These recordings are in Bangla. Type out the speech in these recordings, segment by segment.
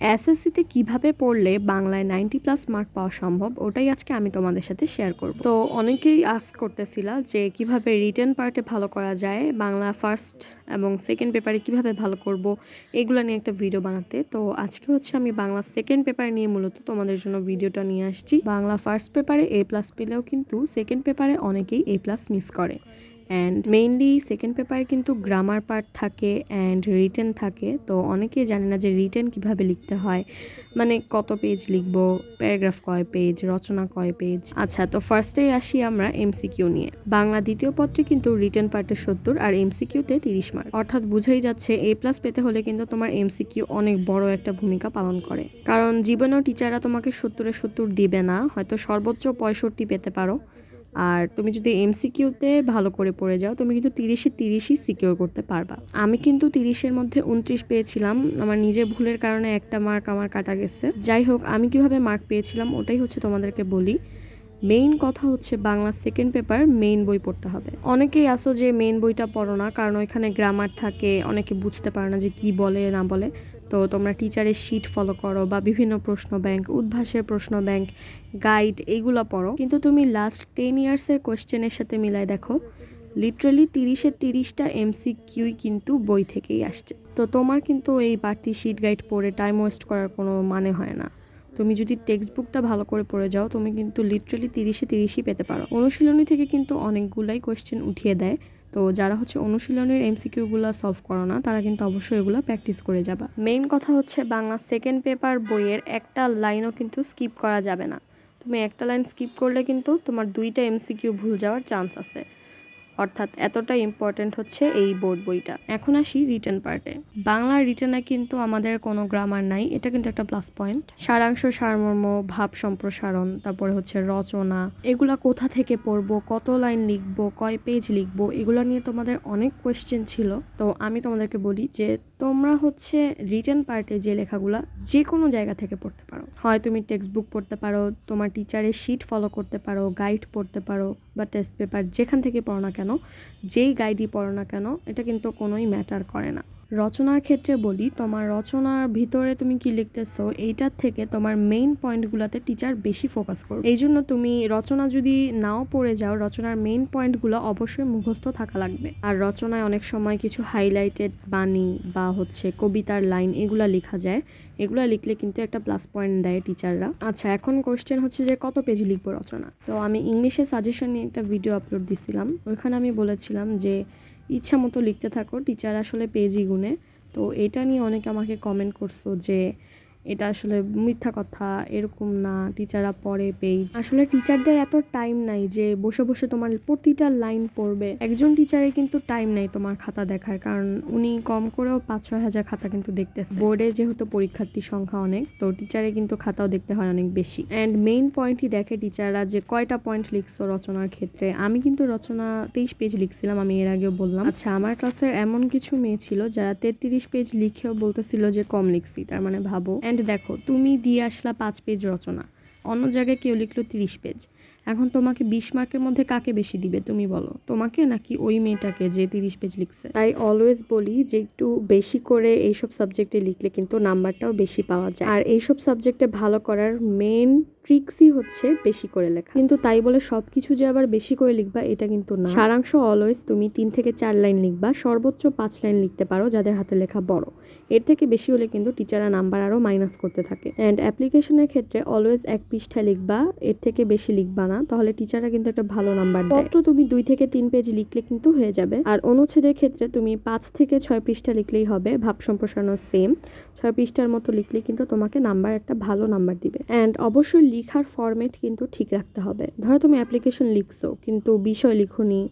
এসএসসিতে কীভাবে পড়লে বাংলায় নাইনটি প্লাস মার্ক পাওয়া সম্ভব, ওটাই আজকে আমি তোমাদের সাথে শেয়ার করব। তো অনেকেই আস্ক করতেছিলা যে কীভাবে রিটেন পার্টে ভালো করা যায়, বাংলা ফার্স্ট এবং সেকেন্ড পেপারে কীভাবে ভালো করব, এগুলো নিয়ে একটা ভিডিও বানাতে। তো আজকে হচ্ছে আমি বাংলা সেকেন্ড পেপার নিয়ে মূলত তোমাদের জন্য ভিডিওটা নিয়ে আসছি। বাংলা ফার্স্ট পেপারে এ প্লাস পেলেও কিন্তু সেকেন্ড পেপারে অনেকেই এ প্লাস মিস করে। অ্যান্ড মেইনলি সেকেন্ড পেপারে কিন্তু গ্রামার পার্ট থাকে অ্যান্ড রিটেন থাকে। তো অনেকেই জানে না যে রিটেন কীভাবে লিখতে হয়। মানে কত পেজ লিখব প্যারাগ্রাফ কয় পেজ রচনা কয় পেজ আচ্ছা তো ফার্স্টেই আসি আমরা এমসিকিউ নিয়ে। বাংলা দ্বিতীয় পত্রে কিন্তু রিটেন পার্টে সত্তর আর এমসিকিউতে তিরিশ মার্ক অর্থাৎ বুঝাই যাচ্ছে এ প্লাস পেতে হলে কিন্তু তোমার এমসিকিউ অনেক বড় একটা ভূমিকা পালন করে। কারণ জীবনেও টিচাররা তোমাকে সত্তরে সত্তর দিবে না, হয়তো সর্বোচ্চ পঁয়ষট্টি পেতে পারো। আর তুমি যদি এমসিকিউতে ভালো করে পড়ে যাও, তুমি কিন্তু তিরিশে তিরিশই সিকিওর করতে পারবা। আমি কিন্তু তিরিশের মধ্যে উনত্রিশ পেয়েছিলাম। আমার নিজের ভুলের কারণে একটা মার্ক আমার কাটা গেছে। যাই হোক, আমি কীভাবে মার্ক পেয়েছিলাম, ওটাই হচ্ছে তোমাদেরকে বলি। মেইন কথা হচ্ছে বাংলা সেকেন্ড পেপার মেইন বই পড়তে হবে। অনেকেই আসো যে মেইন বইটা পড়ো না, কারণ ওইখানে গ্রামার থাকে, অনেকে বুঝতে পারে না যে কি বলে, না বলে। তো তোমরা টিচারের শিট ফলো করো বা বিভিন্ন প্রশ্ন ব্যাংক উদ্ভাসের প্রশ্ন ব্যাংক গাইড এইগুলো পড়ো। কিন্তু তুমি লাস্ট টেন ইয়ার্সের কোয়েশ্চেনের সাথে মিলাই দেখো লিটারালি তিরিশের তিরিশটা এমসি কিউই কিন্তু বই থেকেই আসছে। তো তোমার কিন্তু এই বাড়তি শিট গাইড পড়ে টাইম ওয়েস্ট করার কোনো মানে হয় না। তুমি যদি টেক্সট বুকটা ভালো করে পড়ে যাও, তুমি কিন্তু লিটারালি তিরিশে তিরিশই পেতে পারো। অনুশীলনী থেকে কিন্তু অনেকগুলাই কোয়েশ্চেন উঠিয়ে দেয়। তো যারা হচ্ছে অনুশীলনের এমসিকিউগুলো সলভ করো না, তারা কিন্তু অবশ্যই এগুলো প্র্যাকটিস করে যাবা। মেইন কথা হচ্ছে বাংলা সেকেন্ড পেপার বইয়ের একটা লাইনও কিন্তু স্কিপ করা যাবে না। তুমি একটা লাইন স্কিপ করলে কিন্তু তোমার দুইটা এমসিকিউ ভুল যাওয়ার চান্স আছে। অর্থাৎ এতটা ইম্পর্টেন্ট হচ্ছে এই বোর্ড বইটা। এখন আসি রিটার্ন পার্টে বাংলা রিটার্নে কিন্তু আমাদের কোনো গ্রামার নাই, এটা কিন্তু একটা প্লাস পয়েন্ট সারাংশ, সারমর্ম, ভাব সম্প্রসারণ, তারপরে হচ্ছে রচনা, এগুলা কোথা থেকে পড়ব, কত লাইন লিখব, কয় পেজ লিখব, এগুলো নিয়ে তোমাদের অনেক কোয়েশ্চেন ছিল। তো আমি তোমাদেরকে বলি যে তোমরা হচ্ছে রিটার্ন পার্টে যে লেখাগুলা যে কোনো জায়গা থেকে পড়তে পারো। হয় তুমি টেক্সট বুক পড়তে পারো, তোমার টিচারের শিট ফলো করতে পারো গাইড পড়তে পারো বা টেস্ট পেপার যেখান থেকে পড়ো না কেন, যেই গাইডই পড়ো না কেন, এটা কিন্তু কোনোই ম্যাটার করে না। রচনার ক্ষেত্রে বলি, তোমার রচনার ভিতরে তুমি কি লিখতেছো, এইটার থেকে তোমার মেইন পয়েন্টগুলোতে টিচার বেশি ফোকাস করবে। এই জন্য তুমি রচনা যদি নাও পড়ে যাও, রচনার মেইন পয়েন্টগুলো অবশ্যই মুখস্থ থাকা লাগবে। আর রচনায় অনেক সময় কিছু হাইলাইটেড বাণী বা হচ্ছে কবিতার লাইন এগুলো লেখা যায়। এগুলো লিখলে কিন্তু একটা প্লাস পয়েন্ট দেয় টিচাররা আচ্ছা এখন কোয়েশ্চেন হচ্ছে যে কত পেজ লিখব রচনা? তো আমি ইংলিশে সাজেশন নিয়ে একটা ভিডিও আপলোড দিছিলাম। ওইখানে আমি বলেছিলাম যে ইচ্ছা মতো লিখতে থাকো টিচার আসলে পেজই গুনে। তো এটা নিয়ে অনেকে আমাকে কমেন্ট করছ যে এটা আসলে মিথ্যা কথা, এরকম না টিচাররা পড়ে পেজ আসলে টিচারদের এত টাইম নাই যে বসে বসে তোমার প্রতিটা লাইন পড়বে। একজন টিচারের কিন্তু টাইম নাই তোমার খাতা দেখার, কারণ উনি কম করেও পাঁচ ছয় হাজার খাতা কিন্তু দেখতেছে। বোর্ডে যেহেতু পরীক্ষার্থীর সংখ্যা অনেক, তো টিচারে কিন্তু খাতাও দেখতে হয় অনেক বেশি। অ্যান্ড মেইন পয়েন্টই দেখে টিচাররা যে কয়টা পয়েন্ট লিখছো রচনার ক্ষেত্রে। আমি কিন্তু রচনা তেইশ পেজ লিখছিলাম, আমি এর আগেও বললাম। আচ্ছা আমার ক্লাসের এমন কিছু মেয়ে ছিল যারা তেত্রিশ পেজ লিখেও বলতেছিল যে কম লিখছি, তার মানে ভাবো। অ্যান্ড দেখো তুমি দিয়ে আসলা পাঁচ পেজ রচনা। অন্য জায়গায় কেউ লিখলো তিরিশ পেজ এখন তোমাকে বিশ মার্কের মধ্যে কাকে বেশি দিবে, তুমি বলো। তোমাকে নাকি ওই মেয়েটাকে যে তিরিশ পেজ লিখছে? তাই অলওয়েজ বলি যে একটু বেশি করে এইসব সাবজেক্টে লিখলে কিন্তু নাম্বারটাও বেশি পাওয়া যায়। আর এইসব সাবজেক্টে ভালো করার মেন ট্রিক্সই হচ্ছে বেশি করে লেখা। কিন্তু তাই বলে সব কিছু যে আবার বেশি করে লিখবা, এটা কিন্তু না। সারাংশ অলওয়েজ তুমি তিন থেকে চার লাইন লিখবা, সর্বোচ্চ পাঁচ লাইন লিখতে পারো যাদের হাতে লেখা বড়। এর থেকে বেশি হলে কিন্তু টিচাররা নাম্বার আরও মাইনাস করতে থাকে। অ্যান্ড অ্যাপ্লিকেশনের ক্ষেত্রে অলওয়েজ এক পৃষ্ঠা লিখবা, এর থেকে বেশি লিখবা না। তাহলে টিচাররা কিন্তু একটা ভালো নাম্বার দেয়। পত্র তুমি দুই থেকে তিন পেজ লিখলে কিন্তু হয়ে যাবে। আর অনুচ্ছেদের ক্ষেত্রে তুমি পাঁচ থেকে ছয় পৃষ্ঠা লিখলেই হবে ভাব সম্প্রসারণ সেম ছয় পৃষ্ঠার মতো লিখলে কিন্তু তোমাকে নাম্বার একটা ভালো নাম্বার দিবে। অ্যান্ড অবশ্যই লিখার ফরম্যাট কিন্তু ঠিক রাখতে হবে। ধরো তুমি অ্যাপ্লিকেশন লিখছো কিন্তু বিষয় লিখুনি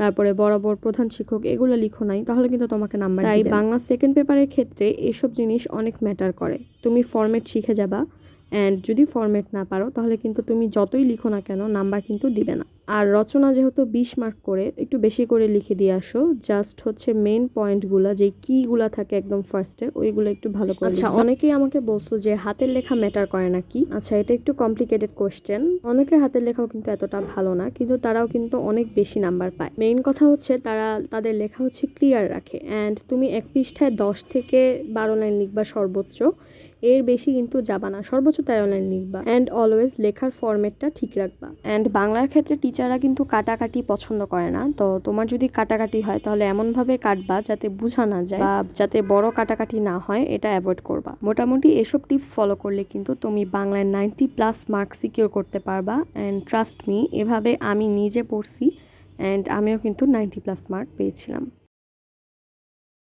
তারপরে বরাবর প্রধান শিক্ষক এগুলো লিখো নাই তাহলে কিন্তু তোমাকে নাম্বার তাই বাংলা সেকেন্ড পেপারের ক্ষেত্রে এসব জিনিস অনেক ম্যাটার করে। তুমি ফরম্যাট শিখে যাবা অ্যান্ড যদি ফরম্যাট না পারো, তাহলে কিন্তু তুমি যতই লিখো না কেন নাম্বার কিন্তু দিবে না। আর রচনা যেহেতু বিশ মার্ক করে একটু বেশি করে লিখে দিয়ে আসো। জাস্ট হচ্ছে মেন পয়েন্টগুলা যে কিগুলা থাকে একদম ফার্স্টে ওইগুলো একটু ভালো করে আচ্ছা অনেকেই আমাকে বলছো যে হাতের লেখা ম্যাটার করে না কি আচ্ছা এটা একটু কমপ্লিকেটেড কোয়েশ্চেন অনেকের হাতের লেখাও কিন্তু এতটা ভালো না কিন্তু তারাও কিন্তু অনেক বেশি নাম্বার পায়। মেইন কথা হচ্ছে তারা তাদের লেখা হচ্ছে ক্লিয়ার রাখে। অ্যান্ড তুমি এক পৃষ্ঠায় দশ থেকে বারো লাইন লিখবা সর্বোচ্চ। এর বেশি কিন্তু যাবা না সর্বোচ্চ তেরো লাইন লিখবা। অ্যান্ড অলওয়েজ লেখার ফরম্যাটটা ঠিক রাখবা। অ্যান্ড বাংলার ক্ষেত্রে টিচাররা কিন্তু কাটাকাটি পছন্দ করে না। তো তোমার যদি কাটাকাটি হয়, তাহলে এমনভাবে কাটবা যাতে বোঝা না যায় বা যাতে বড় কাটাকাটি না হয়, এটা অ্যাভয়েড করবা। মোটামুটি এসব টিপস ফলো করলে কিন্তু তুমি বাংলায় নাইনটি প্লাস মার্ক সিকিউর করতে পারবা। অ্যান্ড ট্রাস্ট মি এভাবে আমি নিজে পড়ছি অ্যান্ড আমিও কিন্তু নাইনটি প্লাস মার্ক পেয়েছিলাম।